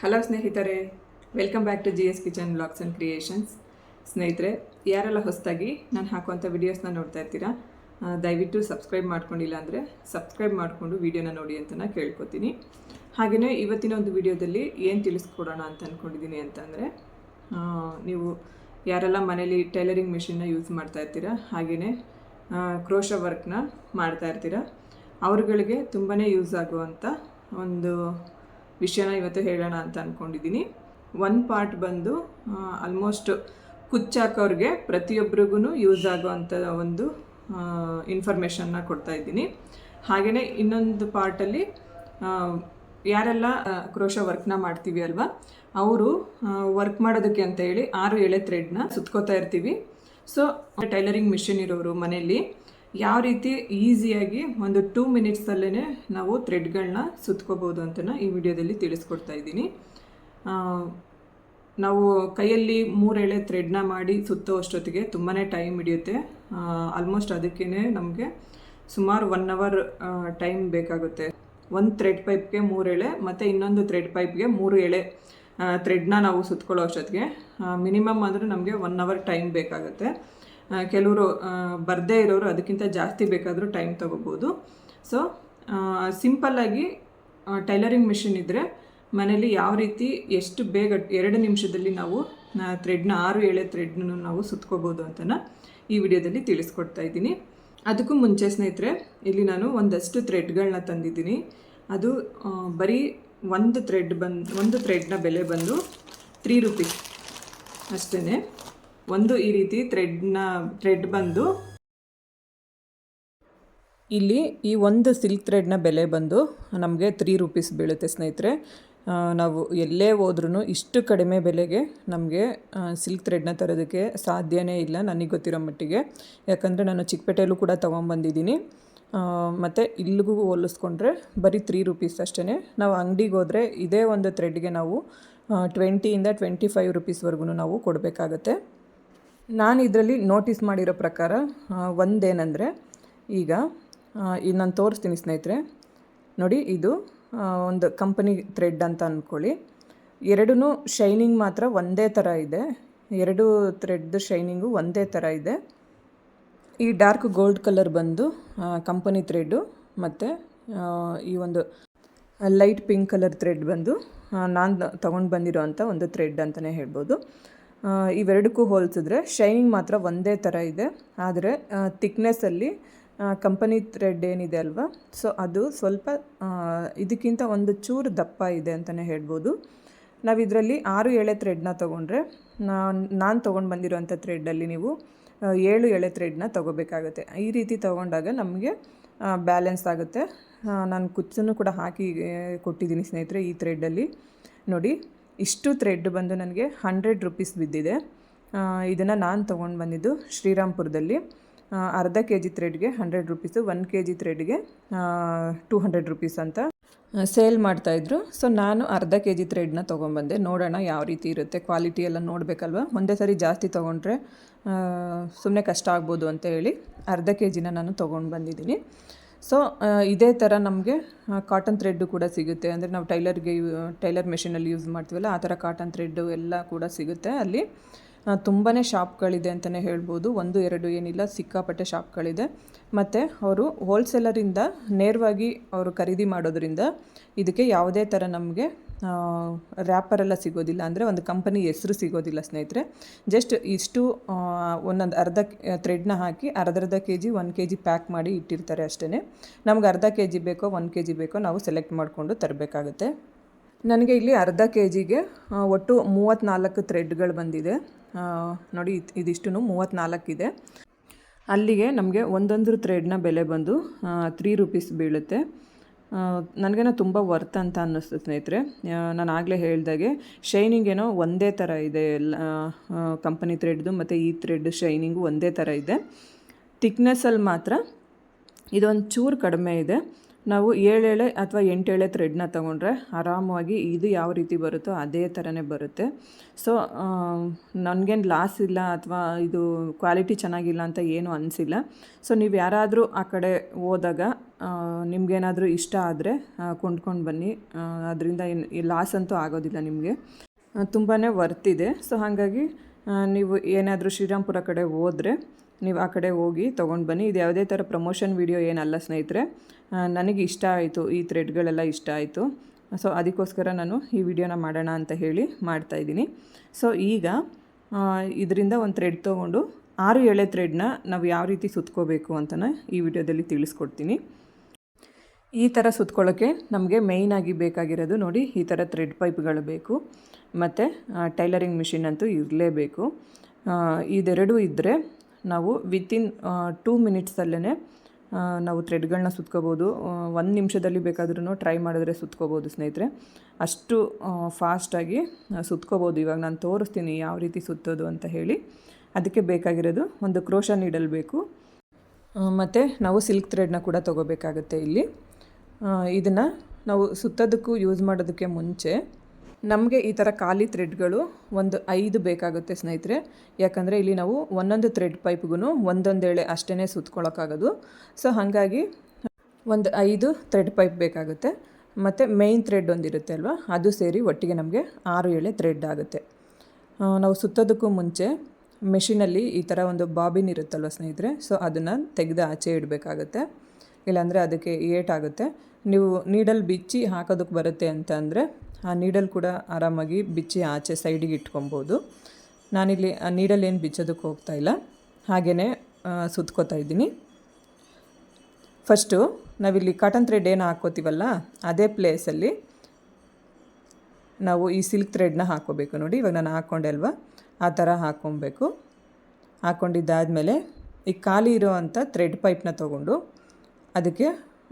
Hello ಸ್ನೇಹಿತರೆ welcome back to G S kitchen blogs and creations ಸ್ನೇಹಿತರೆ, ಯಾರೆಲ್ಲ ಹೊಸದಾಗಿ ನಾನು ಹಾಕುವಂಥ ವಿಡಿಯೋಸ್ನ ನೋಡ್ತಾ ಇರ್ತೀರಾ ದಯವಿಟ್ಟು ಸಬ್ಸ್ಕ್ರೈಬ್ ಮಾಡ್ಕೊಂಡಿಲ್ಲ ಅಂದರೆ ಸಬ್ಸ್ಕ್ರೈಬ್ ಮಾಡಿಕೊಂಡು ವಿಡಿಯೋನ ನೋಡಿ ಅಂತ ನಾನು ಕೇಳ್ಕೊತೀನಿ. ಹಾಗೆಯೇ ಇವತ್ತಿನ ಒಂದು ವಿಡಿಯೋದಲ್ಲಿ ಏನು ತಿಳಿಸ್ಕೊಡೋಣ ಅಂತ ಅಂದ್ಕೊಂಡಿದ್ದೀನಿ ಅಂತಂದರೆ ನೀವು ಯಾರೆಲ್ಲ ಮನೇಲಿ ಟೈಲರಿಂಗ್ ಮಿಷಿನ್ನ ಯೂಸ್ ಮಾಡ್ತಾ ಇರ್ತೀರಾ ಹಾಗೆಯೇ ಕ್ರೋಶ ವರ್ಕ್ನ ಮಾಡ್ತಾ ಇರ್ತೀರಾ, ಅವ್ರಗಳಿಗೆ ತುಂಬಾ ಯೂಸ್ ಆಗುವಂಥ ಒಂದು ವಿಷಯನ ಇವತ್ತು ಹೇಳೋಣ ಅಂತ ಅಂದ್ಕೊಂಡಿದ್ದೀನಿ ಒನ್ ಪಾರ್ಟ್ ಬಂದು ಆಲ್ಮೋಸ್ಟ್ ಕುಚ್ಚಾಕೋರಿಗೆ ಪ್ರತಿಯೊಬ್ಬರಿಗೂ ಯೂಸ್ ಆಗುವಂಥ ಒಂದು ಇನ್ಫಾರ್ಮೇಷನ್ನ ಕೊಡ್ತಾ ಇದ್ದೀನಿ. ಹಾಗೆಯೇ ಇನ್ನೊಂದು ಪಾರ್ಟಲ್ಲಿ ಯಾರೆಲ್ಲ ಕ್ರೋಶ ವರ್ಕ್ನ ಮಾಡ್ತೀವಿ ಅಲ್ವಾ, ಅವರು ವರ್ಕ್ ಮಾಡೋದಕ್ಕೆ ಅಂತ ಹೇಳಿ ಆರು ಎಳೆ ಥ್ರೆಡ್ನ ಸುತ್ಕೋತಾ ಇರ್ತೀವಿ. ಸೊ ಟೈಲರಿಂಗ್ ಮಿಷಿನ್ ಇರೋರು ಮನೆಯಲ್ಲಿ ಯಾವ ರೀತಿ ಈಸಿಯಾಗಿ ಒಂದು ಟೂ ಮಿನಿಟ್ಸಲ್ಲೇ ನಾವು ಥ್ರೆಡ್ಗಳನ್ನ ಸುತ್ಕೋಬೋದು ಅಂತ ಈ ವಿಡಿಯೋದಲ್ಲಿ ತಿಳಿಸ್ಕೊಡ್ತಾ ಇದ್ದೀನಿ. ನಾವು ಕೈಯಲ್ಲಿ ಮೂರೆಳೆ ಥ್ರೆಡ್ನ ಮಾಡಿ ಸುತ್ತೋ ಅಷ್ಟೊತ್ತಿಗೆ ತುಂಬಾ ಟೈಮ್ ಹಿಡಿಯುತ್ತೆ. ಆಲ್ಮೋಸ್ಟ್ ಅದಕ್ಕೇ ನಮಗೆ ಸುಮಾರು ಒನ್ ಅವರ್ ಟೈಮ್ ಬೇಕಾಗುತ್ತೆ. ಒಂದು ಥ್ರೆಡ್ ಪೈಪ್ಗೆ ಮೂರು ಎಳೆ ಮತ್ತು ಇನ್ನೊಂದು ಥ್ರೆಡ್ ಪೈಪ್ಗೆ ಮೂರು ಎಳೆ ಥ್ರೆಡ್ನ ನಾವು ಸುತ್ಕೊಳ್ಳೋ ಅಷ್ಟೊತ್ತಿಗೆ. ಮಿನಿಮಮ್ ಅಂದರೆ ನಮಗೆ ಒನ್ ಅವರ್ ಟೈಮ್ ಬೇಕಾಗುತ್ತೆ. ಕೆಲವರು ಬರದೇ ಇರೋರು ಅದಕ್ಕಿಂತ ಜಾಸ್ತಿ ಬೇಕಾದರೂ ಟೈಮ್ ತೊಗೋಬೋದು. ಸೊ ಸಿಂಪಲ್ಲಾಗಿ ಟೈಲರಿಂಗ್ ಮಿಷಿನ್ ಇದ್ದರೆ ಮನೇಲಿ ಯಾವ ರೀತಿ ಎಷ್ಟು ಬೇಗ ಎರಡು ನಿಮಿಷದಲ್ಲಿ ನಾವು ಥ್ರೆಡ್ನ ಆರು ಏಳೆ ಥ್ರೆಡ್ನ ನಾವು ಸುತ್ಕೋಬೋದು ಅಂತನ ಈ ವಿಡಿಯೋದಲ್ಲಿ ತಿಳಿಸ್ಕೊಡ್ತಾ ಇದ್ದೀನಿ. ಅದಕ್ಕೂ ಮುಂಚೆ ಸ್ನೇಹಿತರೆ, ಇಲ್ಲಿ ನಾನು ಒಂದಷ್ಟು ಥ್ರೆಡ್ಗಳನ್ನ ತಂದಿದ್ದೀನಿ. ಅದು ಬರೀ ಒಂದು ಥ್ರೆಡ್ ಬಂದು, ಒಂದು ಥ್ರೆಡ್ನ ಬೆಲೆ ಬಂದು ತ್ರೀ ರುಪೀಸ್ ಅಷ್ಟೇ ಒಂದು ಈ ರೀತಿ ಥ್ರೆಡ್ನ ಥ್ರೆಡ್ ಬಂದು ಇಲ್ಲಿ ಈ ಒಂದು ಸಿಲ್ಕ್ ಥ್ರೆಡ್ನ ಬೆಲೆ ಬಂದು ನಮಗೆ ತ್ರೀ ರುಪೀಸ್ ಬೀಳುತ್ತೆ ಸ್ನೇಹಿತರೆ. ನಾವು ಎಲ್ಲೇ ಹೋದ್ರೂ ಇಷ್ಟು ಕಡಿಮೆ ಬೆಲೆಗೆ ನಮಗೆ ಸಿಲ್ಕ್ ಥ್ರೆಡ್ನ ತರೋದಕ್ಕೆ ಸಾಧ್ಯವೇ ಇಲ್ಲ ನನಗೆ ಗೊತ್ತಿರೋ ಮಟ್ಟಿಗೆ. ಯಾಕಂದರೆ ನಾನು ಚಿಕ್ಕಪೇಟೆಯಲ್ಲೂ ಕೂಡ ತೊಗೊಂಬಂದಿದ್ದೀನಿ. ಮತ್ತು ಇಲ್ಲಿಗೂ ಹೋಲಿಸ್ಕೊಂಡ್ರೆ ಬರೀ ತ್ರೀ ರುಪೀಸ್ ಅಷ್ಟೇ ನಾವು ಅಂಗಡಿಗೆ ಹೋದರೆ ಇದೇ ಒಂದು ಥ್ರೆಡ್ಗೆ ನಾವು ಟ್ವೆಂಟಿಯಿಂದ ಟ್ವೆಂಟಿ ಫೈವ್ ರುಪೀಸ್ವರೆಗೂ ನಾವು ಕೊಡಬೇಕಾಗತ್ತೆ. ನಾನು ಇದರಲ್ಲಿ ನೋಟಿಸ್ ಮಾಡಿರೋ ಪ್ರಕಾರ ಒಂದೇನೆಂದರೆ, ಈಗ ಈ ನಾನು ತೋರಿಸ್ತೀನಿ ಸ್ನೇಹಿತರೆ. ನೋಡಿ, ಇದು ಒಂದು ಕಂಪನಿ ಥ್ರೆಡ್ ಅಂತ ಅಂದ್ಕೊಳ್ಳಿ ಎರಡೂ ಶೈನಿಂಗ್ ಮಾತ್ರ ಒಂದೇ ಥರ ಇದೆ. ಎರಡು ಥ್ರೆಡ್ ಶೈನಿಂಗು ಒಂದೇ ಥರ ಇದೆ. ಈ ಡಾರ್ಕ್ ಗೋಲ್ಡ್ ಕಲರ್ ಬಂದು ಕಂಪನಿ ಥ್ರೆಡ್ಡು ಮತ್ತು ಈ ಒಂದು ಲೈಟ್ ಪಿಂಕ್ ಕಲರ್ ಥ್ರೆಡ್ ಬಂದು ನಾನು ತಗೊಂಡು ಬಂದಿರೋ ಒಂದು ಥ್ರೆಡ್ ಅಂತಲೇ ಹೇಳ್ಬೋದು. ಇವೆರಡಕ್ಕೂ ಹೋಲಿಸಿದ್ರೆ ಶೈನಿಂಗ್ ಮಾತ್ರ ಒಂದೇ ಥರ ಇದೆ. ಆದರೆ ತಿಕ್ನೆಸ್ಸಲ್ಲಿ ಕಂಪನಿ ಥ್ರೆಡ್ ಏನಿದೆ ಅಲ್ವಾ? ಸೊ, ಅದು ಸ್ವಲ್ಪ ಇದಕ್ಕಿಂತ ಒಂದು ಚೂರು ದಪ್ಪ ಇದೆ ಅಂತಲೇ ಹೇಳ್ಬೋದು. ನಾವು ಇದರಲ್ಲಿ ಆರು ಎಳೆ ಥ್ರೆಡ್ನ ತೊಗೊಂಡ್ರೆ, ನಾನು ನಾನು ತೊಗೊಂಡು ಬಂದಿರೋಂಥ ಥ್ರೆಡ್ಡಲ್ಲಿ ನೀವು ಏಳು ಎಳೆ ಥ್ರೆಡ್ನ ತೊಗೋಬೇಕಾಗುತ್ತೆ. ಈ ರೀತಿ ತೊಗೊಂಡಾಗ ನಮಗೆ ಬ್ಯಾಲೆನ್ಸ್ ಆಗುತ್ತೆ. ನಾನು ಕುಚ್ಚನ್ನು ಕೂಡ ಹಾಕಿ ಕೊಟ್ಟಿದ್ದೀನಿ ಸ್ನೇಹಿತರೆ ಈ ಥ್ರೆಡ್ಡಲ್ಲಿ. ನೋಡಿ ಇಷ್ಟು ಥ್ರೆಡ್ ಬಂದು ನನಗೆ ಹಂಡ್ರೆಡ್ ರುಪೀಸ್ ಬಿದ್ದಿದೆ. ಇದನ್ನು ನಾನು ತೊಗೊಂಡು ಬಂದಿದ್ದು ಶ್ರೀರಾಮ್ಪುರದಲ್ಲಿ. ಅರ್ಧ K G ಥ್ರೆಡ್ಗೆ hundred rupees one K G ಥ್ರೆಡ್ಗೆ two hundred rupees ಅಂತ ಸೇಲ್ ಮಾಡ್ತಾಯಿದ್ರು ಸೊ ನಾನು ಅರ್ಧ ಕೆ ಜಿ ಥ್ರೆಡ್ನ ತೊಗೊಂಬಂದೆ ನೋಡೋಣ ಯಾವ ರೀತಿ ಇರುತ್ತೆ. ಕ್ವಾಲಿಟಿ ಎಲ್ಲ ನೋಡಬೇಕಲ್ವ? ಒಂದೇ ಸರಿ ಜಾಸ್ತಿ ತೊಗೊಂಡ್ರೆ ಸುಮ್ಮನೆ ಕಷ್ಟ ಆಗ್ಬೋದು ಅಂತ ಹೇಳಿ ಅರ್ಧ ಕೆ ಜಿನ ನಾನು ತೊಗೊಂಡು ಬಂದಿದ್ದೀನಿ. ಸೊ ಇದೇ ಥರ ನಮಗೆ ಕಾಟನ್ ಥ್ರೆಡ್ಡು ಕೂಡ ಸಿಗುತ್ತೆ. ಅಂದರೆ ನಾವು ಟೈಲರ್ಗೆ ಟೈಲರ್ ಮೆಷಿನಲ್ಲಿ ಯೂಸ್ ಮಾಡ್ತೀವಲ್ಲ, ಆ ಥರ ಕಾಟನ್ ಥ್ರೆಡ್ಡು ಎಲ್ಲ ಕೂಡ ಸಿಗುತ್ತೆ ಅಲ್ಲಿ. ತುಂಬಾ ಶಾಪ್ಗಳಿದೆ ಅಂತಲೇ ಹೇಳ್ಬೋದು. ಒಂದು, ಎರಡು ಏನಿಲ್ಲ, ಸಿಕ್ಕಾಪಟ್ಟೆ ಶಾಪ್ಗಳಿದೆ. ಮತ್ತು ಅವರು ಹೋಲ್ಸೇಲರಿಂದ ನೇರವಾಗಿ ಅವರು ಖರೀದಿ ಮಾಡೋದರಿಂದ ಇದಕ್ಕೆ ಯಾವುದೇ ಥರ ನಮಗೆ ರ್ಯಾಪರೆಲ್ಲ ಸಿಗೋದಿಲ್ಲ ಅಂದರೆ ಒಂದು ಕಂಪನಿ ಹೆಸರು ಸಿಗೋದಿಲ್ಲ ಸ್ನೇಹಿತರೆ. ಜಸ್ಟ್ ಇಷ್ಟು ಒಂದೊಂದು ಅರ್ಧ ಥ್ರೆಡ್ನ ಹಾಕಿ ಅರ್ಧರ್ಧ K G one K G pack ಮಾಡಿ ಇಟ್ಟಿರ್ತಾರೆ ಅಷ್ಟೇ ನಮ್ಗೆ ಅರ್ಧ ಕೆ ಜಿ ಬೇಕೋ ಒನ್ ಕೆ ಜಿ ಬೇಕೋ ನಾವು ಸೆಲೆಕ್ಟ್ ಮಾಡಿಕೊಂಡು ತರಬೇಕಾಗುತ್ತೆ. ನನಗೆ ಇಲ್ಲಿ ಅರ್ಧ ಕೆ ಜಿಗೆ ಒಟ್ಟು ಮೂವತ್ತ್ನಾಲ್ಕು ಥ್ರೆಡ್ಗಳು ಬಂದಿದೆ. ನೋಡಿ ಇದಿಷ್ಟು ಮೂವತ್ತ್ನಾಲ್ಕಿದೆ ಅಲ್ಲಿಗೆ ನಮಗೆ ಒಂದೊಂದು ಥ್ರೆಡ್ನ ಬೆಲೆ ಬಂದು ತ್ರೀ ರುಪೀಸ್ ಬೀಳುತ್ತೆ. ನನಗೇನೋ ತುಂಬ ವರ್ತ್ ಅಂತ ಅನ್ನಿಸ್ತು ಸ್ನೇಹಿತರೆ. ನಾನು ಆಗಲೇ ಹೇಳಿದಾಗೆ ಶೈನಿಂಗ್ ಏನೋ ಒಂದೇ ಥರ ಇದೆ ಎಲ್ಲ ಕಂಪನಿ ಥ್ರೆಡ್ದು ಮತ್ತು ಈ ಥ್ರೆಡ್ ಶೈನಿಂಗು ಒಂದೇ ಥರ ಇದೆ. ತಿಕ್ನೆಸ್ಸಲ್ಲಿ ಮಾತ್ರ ಇದೊಂದು ಚೂರು ಕಡಿಮೆ ಇದೆ. ನಾವು ಏಳೆಳೆ ಅಥವಾ ಎಂಟೇಳೆ ಥ್ರೆಡ್ನ ತೊಗೊಂಡ್ರೆ ಆರಾಮವಾಗಿ ಇದು ಯಾವ ರೀತಿ ಬರುತ್ತೋ ಅದೇ ಥರನೇ ಬರುತ್ತೆ. ಸೊ ನನಗೇನು ಲಾಸ್ ಇಲ್ಲ ಅಥವಾ ಇದು ಕ್ವಾಲಿಟಿ ಚೆನ್ನಾಗಿಲ್ಲ ಅಂತ ಏನೂ ಅನಿಸಿಲ್ಲ. ಸೊ ನೀವು ಯಾರಾದರೂ ಆ ಕಡೆ ಹೋದಾಗ ನಿಮಗೇನಾದರೂ ಇಷ್ಟ ಆದರೆ ಕೊಂಡ್ಕೊಂಡು ಬನ್ನಿ. ಅದರಿಂದ ಏನು ಲಾಸ್ ಅಂತೂ ಆಗೋದಿಲ್ಲ ನಿಮಗೆ. ತುಂಬಾ ಇದೆ. ಸೊ ಹಾಗಾಗಿ ನೀವು ಏನಾದರೂ ಶ್ರೀರಾಮ್ಪುರ ಕಡೆ ಹೋದರೆ, ನೀವು ಆ ಕಡೆ ಹೋಗಿ ತೊಗೊಂಡು ಬನ್ನಿ. ಇದು ಯಾವುದೇ ಥರ ಪ್ರಮೋಷನ್ ವಿಡಿಯೋ ಏನಲ್ಲ ಸ್ನೇಹಿತರೆ. ನನಗೆ ಇಷ್ಟ ಆಯಿತು, ಈ ಥ್ರೆಡ್ಗಳೆಲ್ಲ ಇಷ್ಟ ಆಯಿತು. ಸೊ ಅದಕ್ಕೋಸ್ಕರ ನಾನು ಈ ವಿಡಿಯೋನ ಮಾಡೋಣ ಅಂತ ಹೇಳಿ ಮಾಡ್ತಾಯಿದ್ದೀನಿ ಸೊ ಈಗ ಇದರಿಂದ ಒಂದು ಥ್ರೆಡ್ ತೊಗೊಂಡು ಆರು ಎಳೆ ಥ್ರೆಡ್ನ ನಾವು ಯಾವ ರೀತಿ ಸುತ್ಕೋಬೇಕು ಅಂತಲೇ ಈ ವಿಡಿಯೋದಲ್ಲಿ ತಿಳಿಸ್ಕೊಡ್ತೀನಿ. ಈ ಥರ ಸುತ್ಕೊಳ್ಳೋಕ್ಕೆ ನಮಗೆ ಮೇಯ್ನಾಗಿ ಬೇಕಾಗಿರೋದು ನೋಡಿ, ಈ ಥರ ಥ್ರೆಡ್ ಪೈಪ್ಗಳು ಬೇಕು. ಮತ್ತು ಟೈಲರಿಂಗ್ ಮಿಷಿನ್ ಅಂತೂ ಇರಲೇಬೇಕು. ಇದೆರಡೂ ಇದ್ದರೆ ನಾವು ವಿತಿನ್ ಟೂ ಮಿನಿಟ್ಸಲ್ಲೇ ನಾವು ಥ್ರೆಡ್ಗಳನ್ನ ಸುತ್ಕೋಬೋದು. ಒಂದು ನಿಮಿಷದಲ್ಲಿ ಬೇಕಾದ್ರೂ ಟ್ರೈ ಮಾಡಿದ್ರೆ ಸುತ್ಕೋಬೋದು ಸ್ನೇಹಿತರೆ. ಅಷ್ಟು ಫಾಸ್ಟಾಗಿ ಸುತ್ಕೋಬೋದು. ಇವಾಗ ನಾನು ತೋರಿಸ್ತೀನಿ ಯಾವ ರೀತಿ ಸುತ್ತೋದು ಅಂತ ಹೇಳಿ. ಅದಕ್ಕೆ ಬೇಕಾಗಿರೋದು ಒಂದು ಕ್ರೋಶ ನೀಡಲ್ ಬೇಕು. ಮತ್ತು ನಾವು ಸಿಲ್ಕ್ ಥ್ರೆಡ್ನ ಕೂಡ ತೊಗೋಬೇಕಾಗುತ್ತೆ ಇಲ್ಲಿ. ಇದನ್ನು ನಾವು ಸುತ್ತೋದಕ್ಕೂ ಯೂಸ್ ಮಾಡೋದಕ್ಕೆ ಮುಂಚೆ ನಮಗೆ ಈ ಥರ ಖಾಲಿ ಥ್ರೆಡ್ಗಳು ಒಂದು ಐದು ಬೇಕಾಗುತ್ತೆ ಸ್ನೇಹಿತರೆ. ಯಾಕಂದರೆ ಇಲ್ಲಿ ನಾವು ಒಂದೊಂದು ಥ್ರೆಡ್ ಪೈಪ್ಗೂ ಒಂದೊಂದೇಳೆ ಅಷ್ಟೇ ಸುತ್ಕೊಳ್ಳೋಕ್ಕಾಗೋದು ಸೊ ಹಾಗಾಗಿ ಒಂದು ಐದು ಥ್ರೆಡ್ ಪೈಪ್ ಬೇಕಾಗುತ್ತೆ. ಮತ್ತು ಮೇಯ್ನ್ ಥ್ರೆಡ್ ಒಂದಿರುತ್ತೆ ಅಲ್ವಾ? ಅದು ಸೇರಿ ಒಟ್ಟಿಗೆ ನಮಗೆ ಆರು ಎಳೆ ಥ್ರೆಡ್ ಆಗುತ್ತೆ. ನಾವು ಸುತ್ತೋದಕ್ಕೂ ಮುಂಚೆ ಮೆಷಿನಲ್ಲಿ ಈ ಥರ ಒಂದು ಬಾಬಿನ್ ಇರುತ್ತಲ್ವ ಸ್ನೇಹಿತರೆ? ಸೊ ಅದನ್ನು ತೆಗೆದು ಆಚೆ ಇಡಬೇಕಾಗುತ್ತೆ. ಇಲ್ಲಾಂದರೆ ಅದಕ್ಕೆ ಏಟಾಗುತ್ತೆ ನೀವು ನೀಡಲ್ ಬಿಚ್ಚಿ ಹಾಕೋದಕ್ಕೆ ಬರುತ್ತೆ ಅಂತ ಅಂದರೆ ಆ ನೀಡಲ್ ಕೂಡ ಆರಾಮಾಗಿ ಬಿಚ್ಚಿ ಆಚೆ ಸೈಡಿಗೆ ಇಟ್ಕೊಬೋದು. ನಾನಿಲ್ಲಿ, ಆ ನೀಡಲ್ ಏನು ಬಿಚ್ಚೋದಕ್ಕೆ ಹೋಗ್ತಾ ಇಲ್ಲ. ಹಾಗೆಯೇ ಸುತ್ಕೋತಾ ಇದ್ದೀನಿ. ಫಸ್ಟು ನಾವಿಲ್ಲಿ ಕಾಟನ್ ಥ್ರೆಡ್ ಏನು ಹಾಕ್ಕೋತೀವಲ್ಲ, ಅದೇ ಪ್ಲೇಸಲ್ಲಿ ನಾವು ಈ ಸಿಲ್ಕ್ ಥ್ರೆಡ್ನ ಹಾಕ್ಕೋಬೇಕು ನೋಡಿ. ಇವಾಗ ನಾನು ಹಾಕ್ಕೊಂಡೆ ಅಲ್ವಾ? ಆ ಥರ ಹಾಕ್ಕೊಬೇಕು. ಹಾಕ್ಕೊಂಡಿದ್ದಾದಮೇಲೆ ಈ ಖಾಲಿ ಇರೋ ಅಂಥ ಥ್ರೆಡ್ ಪೈಪ್ನ ತೊಗೊಂಡು, ಅದಕ್ಕೆ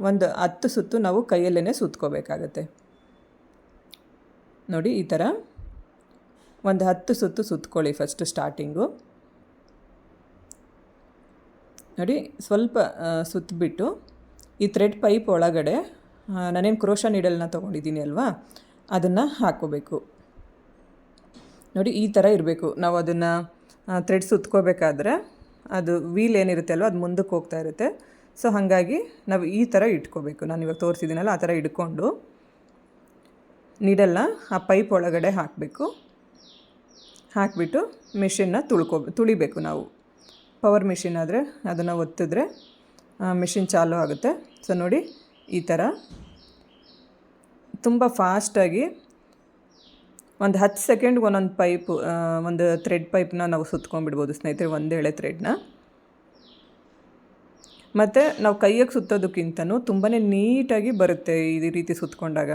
ಒಂದು ಹತ್ತು ಸುತ್ತು ನಾವು ಕೈಯಲ್ಲೇ ಸುತ್ಕೋಬೇಕಾಗತ್ತೆ. ನೋಡಿ, ಈ ಥರ ಒಂದು ಹತ್ತು ಸುತ್ತು ಸುತ್ತಕೊಳ್ಳಿ ಫಸ್ಟು ಸ್ಟಾರ್ಟಿಂಗು ನೋಡಿ, ಸ್ವಲ್ಪ ಸುತ್ತಬಿಟ್ಟು ಈ ಥ್ರೆಡ್ ಪೈಪ್ ಒಳಗಡೆ ನಾನೇನು ಕ್ರೋಶ ನೀಡಲ್ನ ತೊಗೊಂಡಿದ್ದೀನಿ ಅಲ್ವಾ, ಅದನ್ನು ಹಾಕ್ಕೋಬೇಕು. ನೋಡಿ, ಈ ಥರ ಇರಬೇಕು. ನಾವು ಅದನ್ನು ಥ್ರೆಡ್ ಸುತ್ಕೋಬೇಕಾದ್ರೆ ಅದು ವೀಲ್ ಏನಿರುತ್ತೆ ಅಲ್ವ, ಅದು ಮುಂದಕ್ಕೆ ಹೋಗ್ತಾ ಇರುತ್ತೆ. ಸೊ ಹಾಗಾಗಿ ನಾವು ಈ ಥರ ಇಟ್ಕೋಬೇಕು. ನಾನು ಇವಾಗ ತೋರಿಸಿದ್ದೀನಲ್ಲ, ಆ ಥರ ಇಟ್ಕೊಂಡು. ನೀಡಲ್ನ ಆ ಪೈಪ್ ಒಳಗಡೆ ಹಾಕಬೇಕು. ಹಾಕಿಬಿಟ್ಟು ಮಿಷಿನ್ನ ತುಳ್ಕೊ, ತುಳಿಬೇಕು ನಾವು. ಪವರ್ ಮಿಷಿನ್ ಆದರೆ ಅದನ್ನು ಒತ್ತಿದ್ರೆ ಮಿಷಿನ್ ಚಾಲೂ ಆಗುತ್ತೆ. ಸೊ ನೋಡಿ, ಈ ಥರ ತುಂಬ ಫಾಸ್ಟಾಗಿ ಒಂದು ಹತ್ತು ಸೆಕೆಂಡ್ಗೆ ಒಂದೊಂದು ಪೈಪು ಒಂದು ಥ್ರೆಡ್ ಪೈಪ್ನ ನಾವು ಸುತ್ಕೊಂಡ್ಬಿಡ್ಬೋದು ಸ್ನೇಹಿತರೆ ಒಂದೇಳೆ ಥ್ರೆಡ್ನ ಮತ್ತು ನಾವು ಕೈಯಾಗೆ ಸುತ್ತೋದಕ್ಕಿಂತನೂ ತುಂಬಾ ನೀಟಾಗಿ ಬರುತ್ತೆ ಈ ರೀತಿ ಸುತ್ತಕೊಂಡಾಗ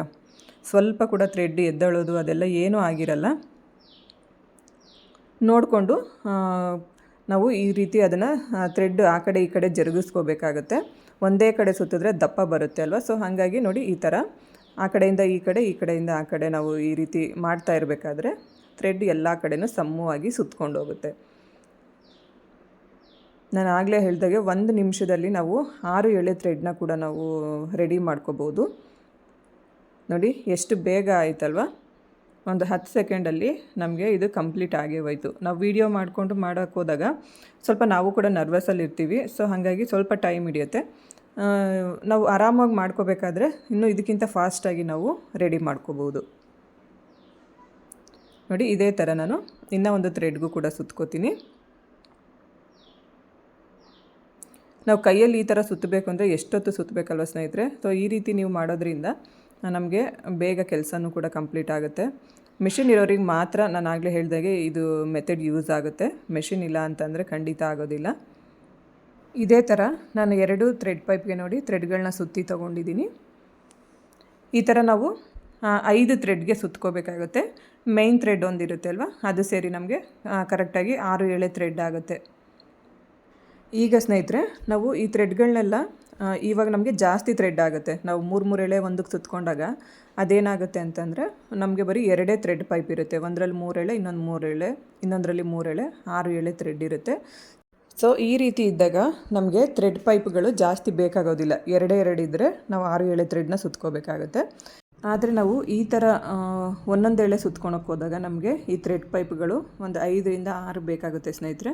ಸ್ವಲ್ಪ ಕೂಡ ಥ್ರೆಡ್ ಎದ್ದಳೋದು ಅದೆಲ್ಲ ಏನೂ ಆಗಿರಲ್ಲ. ನೋಡಿಕೊಂಡು ನಾವು ಈ ರೀತಿ ಅದನ್ನು ಥ್ರೆಡ್ ಆ ಕಡೆ ಈ ಕಡೆ ಜರುಗಿಸ್ಕೋಬೇಕಾಗುತ್ತೆ. ಒಂದೇ ಕಡೆ ಸುತ್ತಿದ್ರೆ ದಪ್ಪ ಬರುತ್ತೆ ಅಲ್ವಾ? ಸೊ ಹಾಗಾಗಿ ನೋಡಿ ಈ ಥರ ಆ ಕಡೆಯಿಂದ ಈ ಕಡೆ, ಈ ಕಡೆಯಿಂದ ಆ ಕಡೆ ನಾವು ಈ ರೀತಿ ಮಾಡ್ತಾ ಇರಬೇಕಾದ್ರೆ ಥ್ರೆಡ್ ಎಲ್ಲ ಕಡೆನೂ ಸಮವಾಗಿ ಸುತ್ಕೊಂಡು ಹೋಗುತ್ತೆ. ನಾನು ಆಗಲೇ ಹೇಳಿದಾಗೆ ಒಂದು ನಿಮಿಷದಲ್ಲಿ ನಾವು ಆರು ಎಳೆ ಥ್ರೆಡ್ನ ಕೂಡ ನಾವು ರೆಡಿ ಮಾಡ್ಕೋಬೋದು. ನೋಡಿ, ಎಷ್ಟು ಬೇಗ ಆಯಿತಲ್ವ? ಒಂದು ಹತ್ತು ಸೆಕೆಂಡಲ್ಲಿ ನಮಗೆ ಇದು ಕಂಪ್ಲೀಟ್ ಆಗೇ ಹೋಯಿತು. ನಾವು ವೀಡಿಯೋ ಮಾಡಿಕೊಂಡು ಮಾಡೋಕ್ಕೆ ಹೋದಾಗ ಸ್ವಲ್ಪ ನಾವು ಕೂಡ ನರ್ವಸಲ್ಲಿ ಇರ್ತೀವಿ. ಸೊ ಹಾಗಾಗಿ ಸ್ವಲ್ಪ ಟೈಮ್ ಹಿಡಿಯುತ್ತೆ. ನಾವು ಆರಾಮಾಗಿ ಮಾಡ್ಕೋಬೇಕಾದ್ರೆ ಇನ್ನೂ ಇದಕ್ಕಿಂತ ಫಾಸ್ಟಾಗಿ ನಾವು ರೆಡಿ ಮಾಡ್ಕೋಬೋದು ನೋಡಿ, ಇದೇ ಥರ ನಾನು ಇನ್ನೂ ಒಂದು ಥ್ರೆಡ್ಗೂ ಕೂಡ ಸುತ್ಕೋತೀನಿ. ನಾವು ಕೈಯಲ್ಲಿ ಈ ಥರ ಸುತ್ತಬೇಕು ಅಂದರೆ ಎಷ್ಟೊತ್ತು ಸುತ್ತಬೇಕಲ್ವ ಸ್ನೇಹಿತರೆ? ಸೊ ಈ ರೀತಿ ನೀವು ಮಾಡೋದ್ರಿಂದ ನಮಗೆ ಬೇಗ ಕೆಲಸನೂ ಕೂಡ ಕಂಪ್ಲೀಟ್ ಆಗುತ್ತೆ. ಮೆಷಿನ್ ಇರೋರಿಗೆ ಮಾತ್ರ ನಾನು ಆಗಲೇ ಹೇಳಿದಾಗೆ ಇದು ಮೆಥಡ್ ಯೂಸ್ ಆಗುತ್ತೆ. ಮೆಷಿನ್ ಇಲ್ಲ ಅಂತಂದರೆ ಖಂಡಿತ ಆಗೋದಿಲ್ಲ. ಇದೇ ಥರ ನಾನು ಎರಡು ಥ್ರೆಡ್ ಪೈಪ್ಗೆ ನೋಡಿ ಥ್ರೆಡ್ಗಳನ್ನ ಸುತ್ತಿ ತೊಗೊಂಡಿದ್ದೀನಿ ಈ ಥರ ನಾವು ಐದು ಥ್ರೆಡ್ಗೆ ಸುತ್ಕೋಬೇಕಾಗುತ್ತೆ. ಮೈನ್ ಥ್ರೆಡ್ ಒಂದಿರುತ್ತೆ ಅಲ್ವಾ? ಅದು ಸೇರಿ ನಮಗೆ ಕರೆಕ್ಟಾಗಿ ಆರು ಏಳೆ ಥ್ರೆಡ್ ಆಗುತ್ತೆ. ಈಗ ಸ್ನೇಹಿತರೆ, ನಾವು ಈ ಥ್ರೆಡ್ಗಳನ್ನೆಲ್ಲ ಇವಾಗ ನಮಗೆ ಜಾಸ್ತಿ ಥ್ರೆಡ್ ಆಗುತ್ತೆ. ನಾವು ಮೂರು ಮೂರು ಎಳೆ ಒಂದಕ್ಕೆ ಸುತ್ಕೊಂಡಾಗ ಅದೇನಾಗುತ್ತೆ ಅಂತಂದರೆ ನಮಗೆ ಬರೀ ಎರಡೇ ಥ್ರೆಡ್ ಪೈಪ್ ಇರುತ್ತೆ. ಒಂದರಲ್ಲಿ ಮೂರು ಎಳೆ, ಇನ್ನೊಂದು ಮೂರು ಎಳೆ, ಇನ್ನೊಂದರಲ್ಲಿ ಮೂರು ಎಳೆ, ಆರು ಎಳೆ ಥ್ರೆಡ್ ಇರುತ್ತೆ. ಸೊ ಈ ರೀತಿ ಇದ್ದಾಗ ನಮಗೆ ಥ್ರೆಡ್ ಪೈಪ್ಗಳು ಜಾಸ್ತಿ ಬೇಕಾಗೋದಿಲ್ಲ. ಎರಡೇ ಎರಡು ಇದ್ದರೆ ನಾವು ಆರು ಎಳೆ ಥ್ರೆಡ್ನ ಸುತ್ಕೋಬೇಕಾಗುತ್ತೆ. ಆದರೆ ನಾವು ಈ ಥರ ಒಂದೊಂದು ಎಳೆ ಸುತ್ಕೊಳಕ್ಕೆ ಹೋದಾಗ ನಮಗೆ ಈ ಥ್ರೆಡ್ ಪೈಪ್ಗಳು ಒಂದು ಐದರಿಂದ ಆರು ಬೇಕಾಗುತ್ತೆ ಸ್ನೇಹಿತರೆ.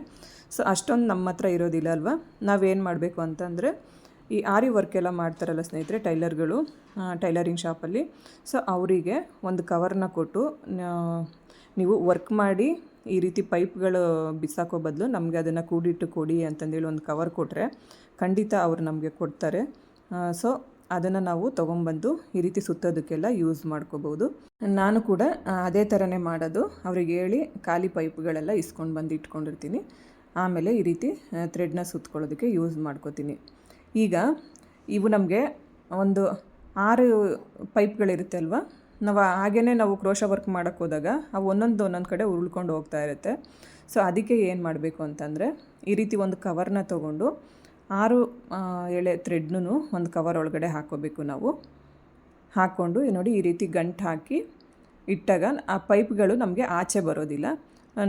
ಸೊ ಅಷ್ಟೊಂದು ನಮ್ಮ ಹತ್ರ ಇರೋದಿಲ್ಲ ಅಲ್ವಾ? ನಾವೇನು ಮಾಡಬೇಕು ಅಂತಂದರೆ ಈ ಆರಿ ವರ್ಕ್ ಎಲ್ಲ ಮಾಡ್ತಾರಲ್ಲ ಸ್ನೇಹಿತರೆ ಟೈಲರ್ಗಳು ಟೈಲರಿಂಗ್ ಶಾಪಲ್ಲಿ. ಸೊ ಅವರಿಗೆ ಒಂದು ಕವರ್ನ ಕೊಟ್ಟು ನೀವು ವರ್ಕ್ ಮಾಡಿ ಈ ರೀತಿ ಪೈಪ್ಗಳು ಬಿಸಾಕೋ ಬದಲು ನಮಗೆ ಅದನ್ನು ಕೂಡಿಟ್ಟು ಕೊಡಿ ಅಂತಂದೇಳಿ ಒಂದು ಕವರ್ ಕೊಟ್ಟರೆ ಖಂಡಿತ ಅವರು ನಮಗೆ ಕೊಡ್ತಾರೆ. ಸೊ ಅದನ್ನು ನಾವು ತೊಗೊಂಬಂದು ಈ ರೀತಿ ಸುತ್ತೋದಕ್ಕೆಲ್ಲ ಯೂಸ್ ಮಾಡ್ಕೋಬೋದು. ನಾನು ಕೂಡ ಅದೇ ಥರನೇ ಮಾಡೋದು. ಅವ್ರಿಗೆ ಹೇಳಿ ಖಾಲಿ ಪೈಪ್ಗಳೆಲ್ಲ ಇಸ್ಕೊಂಡು ಬಂದು ಇಟ್ಕೊಂಡಿರ್ತೀನಿ. ಆಮೇಲೆ ಈ ರೀತಿ ಥ್ರೆಡ್ನ ಸುತ್ಕೊಳ್ಳೋದಕ್ಕೆ ಯೂಸ್ ಮಾಡ್ಕೋತೀನಿ. ಈಗ ಇವು ನಮಗೆ ಒಂದು ಆರು ಪೈಪ್ಗಳಿರುತ್ತೆ ಅಲ್ವಾ? ನಾವು ಹಾಗೇ ನಾವು ಕ್ರೋಶ ವರ್ಕ್ ಮಾಡೋಕ್ಕೆ ಹೋದಾಗ ಅವು ಒಂದೊಂದು ಒಂದೊಂದು ಕಡೆ ಉರುಳ್ಕೊಂಡು ಹೋಗ್ತಾ ಇರುತ್ತೆ. ಸೊ ಅದಕ್ಕೆ ಏನು ಮಾಡಬೇಕು ಅಂತಂದರೆ ಈ ರೀತಿ ಒಂದು ಕವರ್ನ ತೊಗೊಂಡು ಆರು ಎಳೆ ಥ್ರೆಡ್ನೂ ಒಂದು ಕವರ್ ಒಳಗಡೆ ಹಾಕೋಬೇಕು ನಾವು. ಹಾಕ್ಕೊಂಡು ನೋಡಿ ಈ ರೀತಿ ಗಂಟು ಹಾಕಿ ಇಟ್ಟಾಗ ಆ ಪೈಪ್ಗಳು ನಮಗೆ ಆಚೆ ಬರೋದಿಲ್ಲ.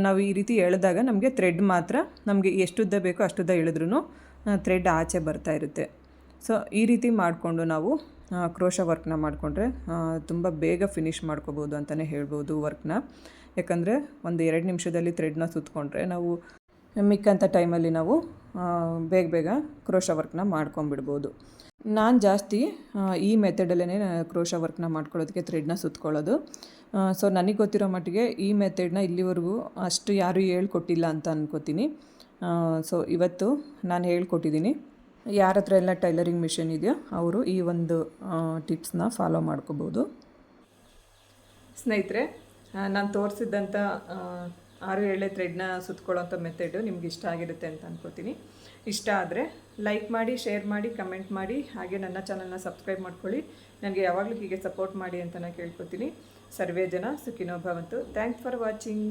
ನಾವು ಈ ರೀತಿ ಎಳೆದಾಗ ನಮಗೆ ಥ್ರೆಡ್ ಮಾತ್ರ ನಮಗೆ ಎಷ್ಟುದ್ದ ಬೇಕೋ ಅಷ್ಟುದ್ದ ಎಳೆದ್ರೂ ಥ್ರೆಡ್ ಆಚೆ ಬರ್ತಾ ಇರುತ್ತೆ. ಸೊ ಈ ರೀತಿ ಮಾಡಿಕೊಂಡು ನಾವು ಕ್ರೋಶ ವರ್ಕ್ನ ಮಾಡಿಕೊಂಡ್ರೆ ತುಂಬ ಬೇಗ ಫಿನಿಷ್ ಮಾಡ್ಕೋಬೋದು ಅಂತಲೇ ಹೇಳ್ಬೋದು ವರ್ಕ್ನ ಯಾಕಂದರೆ ಒಂದು ಎರಡು ನಿಮಿಷದಲ್ಲಿ ಥ್ರೆಡ್ನ ಸುತ್ತಕೊಂಡ್ರೆ ನಾವು ಮಿಕ್ಕಂಥ ಟೈಮಲ್ಲಿ ನಾವು ಬೇಗ ಬೇಗ ಕ್ರೋಶ ವರ್ಕ್ನ ಮಾಡ್ಕೊಂಬಿಡ್ಬೋದು ನಾನು ಜಾಸ್ತಿ ಈ ಮೆಥಡಲ್ಲೇ ಕ್ರೋಶ ವರ್ಕ್ನ ಮಾಡ್ಕೊಳ್ಳೋದಕ್ಕೆ ಥ್ರೆಡ್ನ ಸುತ್ಕೊಳ್ಳೋದು. ಸೊ ನನಗೆ ಗೊತ್ತಿರೋ ಮಟ್ಟಿಗೆ ಈ ಮೆಥಡ್ನ ಇಲ್ಲಿವರೆಗೂ ಅಷ್ಟು ಯಾರೂ ಹೇಳ್ಕೊಟ್ಟಿಲ್ಲ ಅಂತ ಅನ್ಕೋತೀನಿ. ಸೊ ಇವತ್ತು ನಾನು ಹೇಳ್ಕೊಟ್ಟಿದ್ದೀನಿ ಯಾರ ಹತ್ರ ಎಲ್ಲ ಟೈಲರಿಂಗ್ ಮಿಷಿನ್ ಇದೆಯೋ ಅವರು ಈ ಒಂದು ಟಿಪ್ಸ್ನ ಫಾಲೋ ಮಾಡ್ಕೋಬೋದು. ಸ್ನೇಹಿತರೆ ನಾನು ತೋರಿಸಿದ್ದಂಥ ಆರು ಏಳೆ ಥ್ರೆಡ್ನ ಸುತ್ಕೊಳ್ಳೋಂಥ ಮೆಥಡು ನಿಮ್ಗೆ ಇಷ್ಟ ಆಗಿರುತ್ತೆ ಅಂತ ಅನ್ಕೋತೀನಿ. ಇಷ್ಟ ಆದರೆ ಲೈಕ್ ಮಾಡಿ, ಶೇರ್ ಮಾಡಿ, ಕಮೆಂಟ್ ಮಾಡಿ, ಹಾಗೆ ನನ್ನ ಚಾನಲ್ನ ಸಬ್ಸ್ಕ್ರೈಬ್ ಮಾಡ್ಕೊಳ್ಳಿ. ನನಗೆ ಯಾವಾಗಲೂ ಹೀಗೆ ಸಪೋರ್ಟ್ ಮಾಡಿ ಅಂತ ನಾನು ಕೇಳ್ಕೊತೀನಿ. ಸರ್ವೇ ಜನ ಸುಖಿನೋ ಭವಂತು. Thanks for watching.